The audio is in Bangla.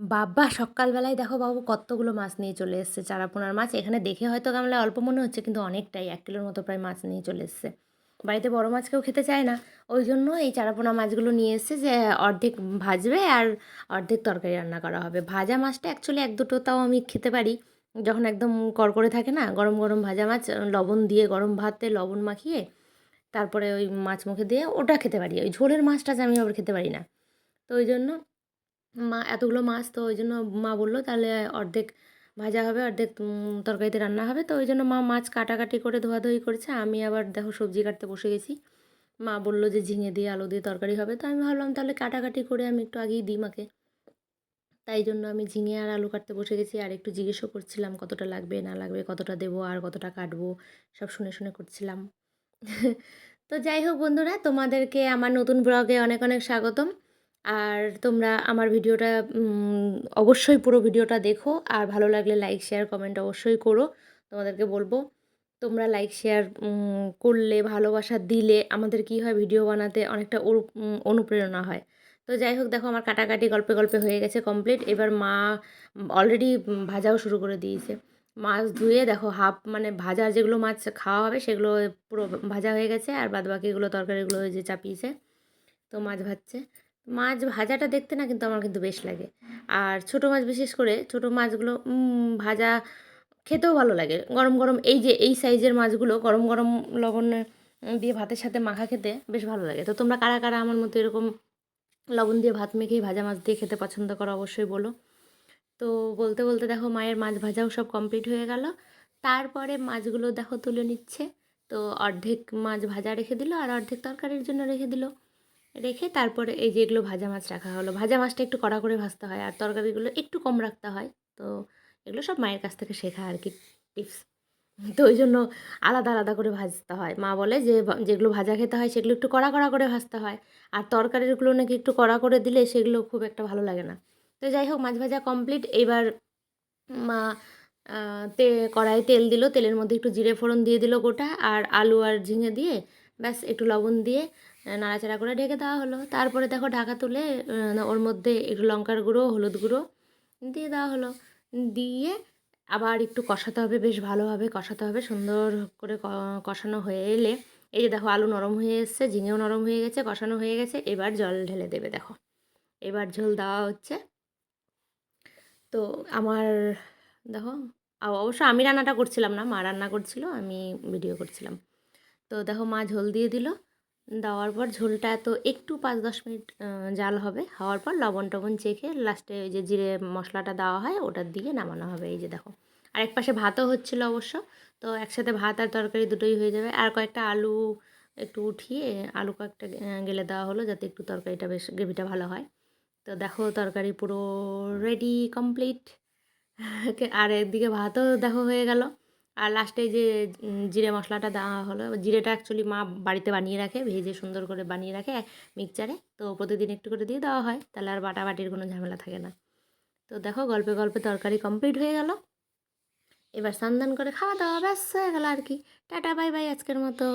বাবা, সকালবেলায় দেখো বাবু কতগুলো মাছ নিয়ে চলে এসেছে, চারাপোনার মাছ। এখানে দেখে হয়তো গামলায় অল্প মনে হচ্ছে, কিন্তু অনেকটাই, এক কিলোর মতো প্রায় মাছ নিয়ে চলে এসেছে। বাড়িতে বড় মাছ কেউ খেতে চায় না। ওই জন্য এই চারাপোনা মাছগুলো নিয়ে এসেছে যে, অর্ধেক ভাজবে আর অর্ধেক তরকারি রান্না করা হবে। ভাজা মাছটা অ্যাকচুয়ালি এক দুটো তাও আমি খেতে পারি। যখন একদম কড়কড়ে থাকে না, গরম গরম ভাজা মাছ, লবণ দিয়ে গরম ভাতে লবণ মাখিয়ে, তারপরে ওই মাছ মুখে দিয়ে ওটা খেতে পারি। ওই ঝোলের মাছটা আমি আবার খেতে পারি না। তো ওই জন্য মা, এতগুলো মাছ তো ওই জন্য মা বলল, তাহলে অর্ধেক ভাজা হবে, অর্ধেক তরকারিতে রান্না হবে। তো ওই জন্য মা মাছ কাটাকাটি করে ধোয়াধুয়ি করেছে। আমি আবার দেখো সবজি কাটতে বসে গেছি। মা বলল যে ঝিঙে দিয়ে আলু দিয়ে তরকারি হবে। তো আমি ভাবলাম তাহলে কাটাকাটি করে আমি একটু আগেই দিই মাকে। তাই জন্য আমি ঝিঙে আর আলু কাটতে বসে গেছি আর একটু জিজ্ঞেসও করছিলাম কতটা লাগবে, না লাগবে, কতটা দেবো আর কতটা কাটবো, সব শুনে শুনে করছিলাম। তো যাই হোক বন্ধুরা, তোমাদেরকে আমার নতুন ব্লগে অনেক অনেক স্বাগতম। আর তোমরা আমার ভিডিওটা অবশ্যই পুরো ভিডিওটা দেখো। আর ভালো লাগলে লাইক শেয়ার কমেন্ট অবশ্যই করো। তোমাদেরকে বলব, তোমরা লাইক শেয়ার করলে, ভালোবাসা দিলে আমাদের কি হয়? ভিডিও বানাতে অনেকটা অনু- অনুপ্রেরণা হয়। তো যাই হোক, দেখো আমার কাটাকাটি গল্পে গল্পে হয়ে গেছে কমপ্লিট এবার মা অলরেডি ভাজাও শুরু করে দিয়েছে। মাছ ধুয়ে দেখো হাফ মানে ভাজা যেগুলো মাছ খাওয়া হবে সেগুলো পুরো ভাজা হয়ে গেছে। আর বাদ বাকিগুলো তরকারিগুলো যে চাপিয়েছে। তো মাছ ভাজছে। মাছ ভাজাটা দেখতে না কিন্তু আমার কিন্তু বেশ লাগে। আর ছোটো মাছ বিশেষ করে ছোটো মাছগুলো ভাজা খেতেও ভালো লাগে। গরম গরম এই যে এই সাইজের মাছগুলো গরম গরম লবণ দিয়ে ভাতের সাথে মাখা খেতে বেশ ভালো লাগে। তো তোমরা কারা কারা আমার মতো এরকম লবণ দিয়ে ভাত মেখেই ভাজা মাছ দিয়ে খেতে পছন্দ করো অবশ্যই বলো। তো বলতে বলতে দেখো মায়ের মাছ ভাজাও সব কমপ্লিট হয়ে গেল। তারপরে মাছগুলো দেখো তুলে নিচ্ছে। তো অর্ধেক মাছ ভাজা রেখে দিল আর অর্ধেক তরকারির জন্য রেখে দিল। রেখে তারপরে এই যেগুলো ভাজা মাছ রাখা হলো। ভাজা মাছটা একটু কড়া করে ভাজতে হয় আর তরকারিগুলো একটু কম রাখতে হয়। তো এগুলো সব মায়ের কাছ থেকে শেখা আর কি টিপস। তো ওই জন্য আলাদা আলাদা করে ভাজতে হয়। মা বলে যে, যেগুলো ভাজা খেতে হয় সেগুলো একটু কড়া কড়া করে ভাজতে হয়। আর তরকারিগুলো নাকি একটু কড়া করে দিলে সেগুলো খুব একটা ভালো লাগে না। তো যাই হোক, মাছ ভাজা কমপ্লিট। এবার মা তে কড়াই তেল দিল। তেলের মধ্যে একটু জিরে ফোড়ন দিয়ে দিল গোটা আর আলু আর ঝিঙে দিয়ে ব্যাস, একটু লবণ দিয়ে নাড়াচাড়া করে ঢেকে দেওয়া হলো। তারপরে দেখো ঢাকা তুলে ওর মধ্যে একটু লঙ্কার গুঁড়ো, হলুদ গুঁড়ো দিয়ে দেওয়া হলো। দিয়ে আবার একটু কষাতে হবে, বেশ ভালোভাবে কষাতে হবে, সুন্দর করে কষানো হয়ে এলে, এই যে দেখো আলু নরম হয়ে এসছে, ঝিঙেও নরম হয়ে গেছে, কষানো হয়ে গেছে, এবার জল ঢেলে দেবে দেখো। এবার ঝোল দেওয়া হচ্ছে। তো আমার, দেখো অবশ্য আমি রান্নাটা করছিলাম না, মা রান্না করছিল, আমি ভিডিও করছিলাম। তো দেখো মা ঝোল দিয়ে দিল। দেওয়ার পর ঝোলটা তো একটু পাঁচ দশ মিনিট জাল হবে। হওয়ার পর লবণ টবণ চেখে লাস্টে ওই যে জিরে মশলাটা দেওয়া হয়, ওটা দিয়ে নামানো হবে। এই যে দেখো, আর এক পাশে ভাতও হচ্ছিল অবশ্য। তো একসাথে ভাত আর তরকারি দুটোই হয়ে যাবে। আর কয়েকটা আলু একটু উঠিয়ে আলু কয়েকটা গেলে দেওয়া হলো যাতে একটু তরকারিটা বেশ, গ্রেভিটা ভালো হয়। তো দেখো তরকারি পুরো রেডি কমপ্লিট আর একদিকে ভাতও দেখো হয়ে গেল। আর লাস্টে যে জিরে মশলাটা দেওয়া হলো, জিরেটা অ্যাকচুয়ালি মা বাড়িতে বানিয়ে রাখে, ভেজে সুন্দর করে বানিয়ে রাখে মিক্সচারে তো প্রতিদিন একটু করে দিয়ে দেওয়া হয়, তাহলে আর বাটাবাটির কোনো ঝামেলা থাকে না। তো দেখো গল্পে গল্পে তরকারি কমপ্লিট হয়ে গেল। এবার স্নান দান করে খাওয়া দাওয়া ব্যস্ত হয়ে গেল আর কি। টাটা বাই বাই আজকের মতো।